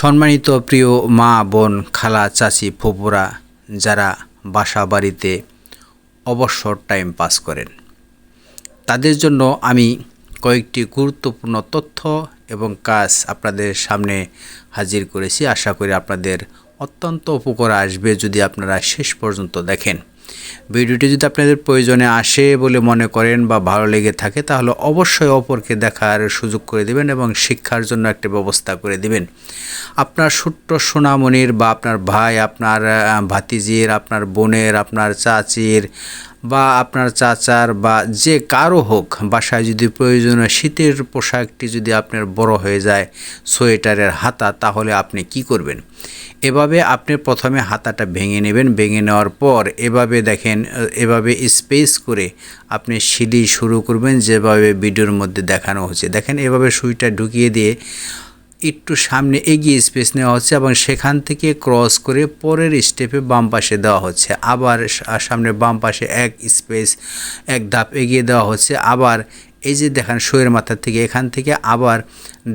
সম্মানিত প্রিয় মা, বোন, খালা, চাচি ফুপুরা যারা বাসা বাড়িতে অবসর টাইম পাস করেন, তাদের জন্য আমি কয়েকটি গুরুত্বপূর্ণ তথ্য এবং কাজ আপনাদের সামনে হাজির করেছি। আশা করি আপনাদের অত্যন্ত উপকার আসবে যদি আপনারা শেষ পর্যন্ত দেখেন। ভিডিওটি যদি আপনাদের প্রয়োজনে আসে বলে মনে করেন বা ভালো লেগে থাকে, তাহলে অবশ্যই অপরকে দেখার সুযোগ করে দিবেন এবং শিক্ষার জন্য একটা ব্যবস্থা করে দিবেন। আপনার ছোট্ট সোনামণির বা আপনার ভাই, আপনার ভাতিজির, আপনার বোনের, আপনার চাচির বা আপনার চাচার বা যে কারও হোক, বাসায় যদি প্রয়োজনীয় শীতের পোশাকটি যদি আপনার বড় হয়ে যায় সোয়েটারের হাতা, তাহলে আপনি কি করবেন? এভাবে আপনি প্রথমে হাতাটা ভেঙে নেবেন। ভেঙে নেওয়ার পর এভাবে দেখেন, এভাবে স্পেস করে আপনি সিঁড়ি শুরু করবেন, যেভাবে ভিডিওর মধ্যে দেখানো হচ্ছে। দেখেন, এভাবে সুইটা ঢুকিয়ে দিয়ে একটু সামনে এগিয়ে স্পেস নেওয়া হচ্ছে এবং সেখান থেকে ক্রস করে পরের স্টেপে বাম পাশে দেওয়া হচ্ছে। আবার সামনে বাম পাশে এক স্পেস এক ধাপ এগিয়ে দেওয়া হচ্ছে। আবার এই যে দেখেন শোয়ের মাথা থেকে এখান থেকে আবার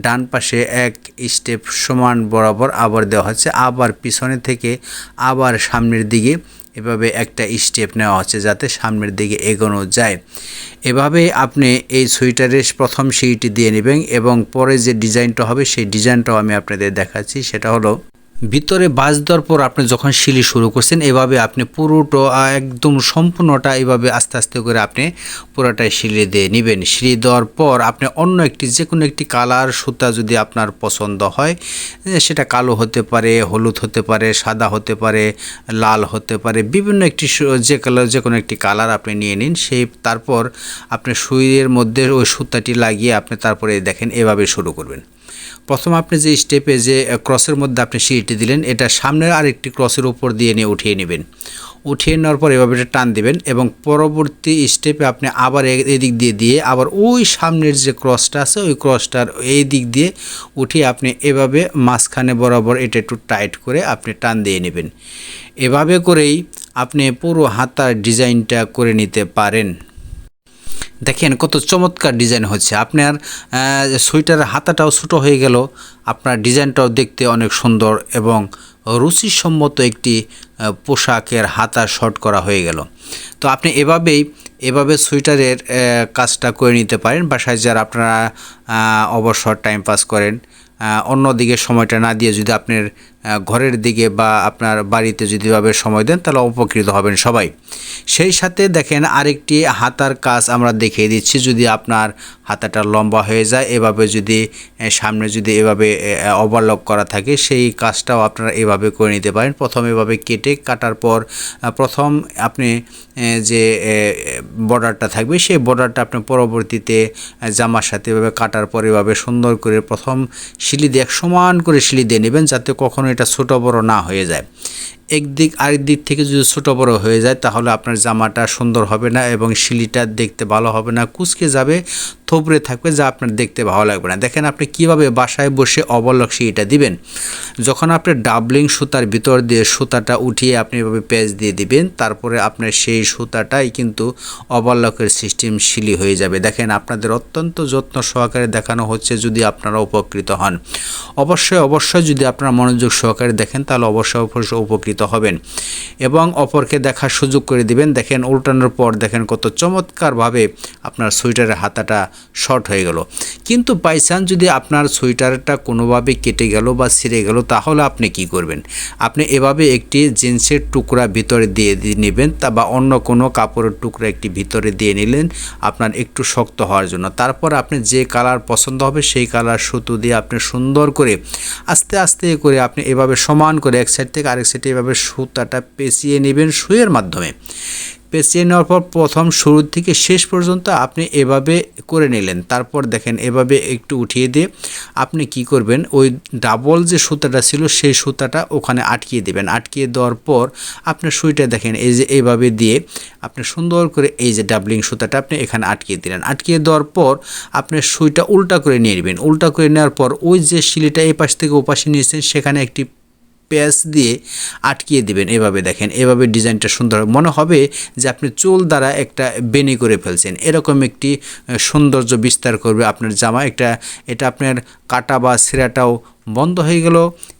ডান পাশে এক স্টেপ সমান বরাবর আবার দেওয়া হচ্ছে। আবার পিছনে থেকে আবার সামনের দিকে এভাবে একটা স্টেপ নেওয়া হচ্ছে যাতে সামনের দিকে এগোনো যায়। এভাবে আপনি এই সোয়েটারের প্রথম সিঁড়িটি দিয়ে নেবেন এবং পরে যে ডিজাইনটা হবে সেই ডিজাইনটাও আমি আপনাদের দেখাচ্ছি। সেটা হলো ভিতরে বাজ দেওয়ার পর আপনি যখন সিলি শুরু করছেন, এভাবে আপনি পুরোটা একদম সম্পূর্ণটা এভাবে আস্তে আস্তে করে আপনি পুরোটাই সিলি দিয়ে নেবেন। সিলি দেওয়ার পর আপনি অন্য একটি যে কোনো একটি কালার সুতা যদি আপনার পছন্দ হয় সেটা কালো হতে পারে, হলুদ হতে পারে, সাদা হতে পারে, লাল হতে পারে, বিভিন্ন একটি যে কালার যে কোনো একটি কালার আপনি নিয়ে নিন, সেই তারপর আপনি সুইয়ের মধ্যে ওই সুতাটি লাগিয়ে আপনি তারপরে দেখেন এভাবে শুরু করবেন। প্রথম আপনি যে স্টেপে যে ক্রসের মধ্যে আপনি সিঁড়িটি দিলেন, এটা সামনের আরেকটি ক্রসের উপর দিয়ে নিয়ে উঠিয়ে নেবেন। উঠিয়ে নেওয়ার পর এভাবে এটা টান দিবেন এবং পরবর্তী স্টেপে আপনি আবার এদিক দিয়ে দিয়ে আবার ওই সামনের যে ক্রসটা আছে, ওই ক্রসটার এই দিক দিয়ে উঠিয়ে আপনি এভাবে মাঝখানে বরাবর এটা একটু টাইট করে আপনি টান দিয়ে নেবেন। এভাবে করেই আপনি পুরো হাতার ডিজাইনটা করে নিতে পারেন। দেখেন কত চমৎকার ডিজাইন হচ্ছে। আপনার সোয়েটারের হাতাটাও ছোটো হয়ে গেল। আপনার ডিজাইনটাও দেখতে অনেক সুন্দর এবং রুচিসম্মত একটি পোশাকের হাতা শর্ট করা হয়ে গেল। তো আপনি এভাবেই, এভাবে সোয়েটারের কাজটা করে নিতে পারেন। বাসায় যারা আপনারা অবসর টাইম পাস করেন অন্যদিকে সময়টা না দিয়ে যদি আপনার ঘরের দিকে বা আপনার বাড়িতে যদি এভাবে সময় দেন, তাহলে উপকৃত হবেন সবাই। সেই সাথে দেখেন আরেকটি হাতার কাজ আমরা দেখিয়ে দিচ্ছি, যদি আপনার হাতাটা লম্বা হয়ে যায়, এভাবে যদি সামনে যদি এভাবে ওভারলক করা থাকে, সেই কাজটাও আপনারা এভাবে করে নিতে পারেন। প্রথম এভাবে কেটে কাটার পর প্রথম আপনি যে বর্ডারটা থাকবে, সেই বর্ডারটা আপনি পরবর্তীতে জামার সাথে এভাবে কাটার পর এভাবে সুন্দর করে প্রথম শিলি দিয়ে এক সমান করে শিলি দিয়ে নেবেন, যাতে কখনো এটা ছোটো বড় না হয়ে যায়। একদিক আরেক দিক থেকে যদি ছোটো বড় হয়ে যায়, তাহলে আপনার জামাটা সুন্দর হবে না এবং শিলিটা দেখতে ভালো হবে না। কুচকে যাবে, থোবড়ে থাকবে যা আপনার দেখতে ভালো লাগবে না। দেখেন আপনি কীভাবে বাসায় বসে অবলক শিলিটা দিবেন। যখন আপনি ডাবলিং সুতার ভিতর দিয়ে সুতাটা উঠিয়ে আপনি এভাবে পেঁচ দিয়ে দিবেন, তারপরে আপনার সেই সুতাটাই কিন্তু অবলকের সিস্টেম শিলি হয়ে যাবে। দেখেন আপনাদের অত্যন্ত যত্ন সহকারে দেখানো হচ্ছে যদি আপনারা উপকৃত হন। অবশ্যই অবশ্যই যদি আপনারা মনোযোগ সহকারে দেখেন, তাহলে অবশ্যই অবশ্যই উপকৃত হবেন এবং অপরকে দেখার সুযোগ করে দিবেন। দেখেন উল্টানোর পর দেখেন কত চমৎকারভাবে আপনার সোয়েটারের হাতাটা শর্ট হয়ে গেল। কিন্তু বাই চান্স যদি আপনার সোয়েটারটা কোনোভাবে কেটে গেল বা ছিঁড়ে গেল, তাহলে আপনি কি করবেন? আপনি এভাবে একটি জিন্সের টুকরা ভিতরে দিয়ে নেবেন তা বা অন্য কোনো কাপড়ের টুকরা একটি ভিতরে দিয়ে নিলেন, আপনার একটু শক্ত হওয়ার জন্য। তারপর আপনি যে কালার পছন্দ হবে সেই কালার সুতো দিয়ে আপনি সুন্দর করে আস্তে আস্তে করে আপনি এভাবে সমান করে এক সাইড থেকে আরেক সাইডে এভাবে সুতাটা পেঁচিয়ে নেবেন সুইয়ের মাধ্যমে। পেঁচিয়ে নেওয়ার পর প্রথম শুরুর থেকে শেষ পর্যন্ত আপনি এভাবে করে নিলেন। তারপর দেখেন এভাবে একটু উঠিয়ে দিয়ে আপনি কি করবেন? ওই ডাবল যে সুতাটা ছিল, সেই সুতাটা ওখানে আটকিয়ে দেবেন। আটকিয়ে দেওয়ার পর আপনার সুইটা দেখেন, এই যে এইভাবে দিয়ে আপনি সুন্দর করে এই যে ডাবলিং সুতাটা আপনি এখানে আটকিয়ে দিলেন। আটকিয়ে দেওয়ার পর আপনি সুইটা উল্টা করে নিয়ে নেবেন। উল্টা করে নেওয়ার পর ওই যে শিলিটা এই পাশ থেকে ও পাশে নিয়েছেন, সেখানে একটি পেঁয়াজ দিয়ে আটকিয়ে দিবেন। এভাবে দেখেন, এভাবে ডিজাইনটা সুন্দর। মনে হবে যে আপনি চুল দ্বারা একটা বেনি করে ফেলছেন। এরকম একটি সৌন্দর্য বিস্তার করবে আপনার জামা। একটা, এটা আপনার কাটা বা ছেঁড়াটাও বন্ধ হয়ে গেল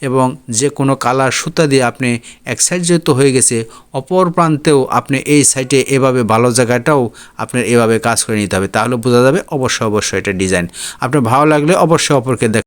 এবং যে কোনো কালার সুতা দিয়ে আপনি এক সাইড যেহেতু হয়ে গেছে, অপর প্রান্তেও আপনি এই সাইডে এভাবে ভালো জায়গাটাও আপনার এভাবে কাজ করে নিতে হবে। তাহলে বোঝা যাবে অবশ্যই অবশ্যই এটা ডিজাইন আপনার ভালো লাগলে অবশ্যই অপরকে দেখ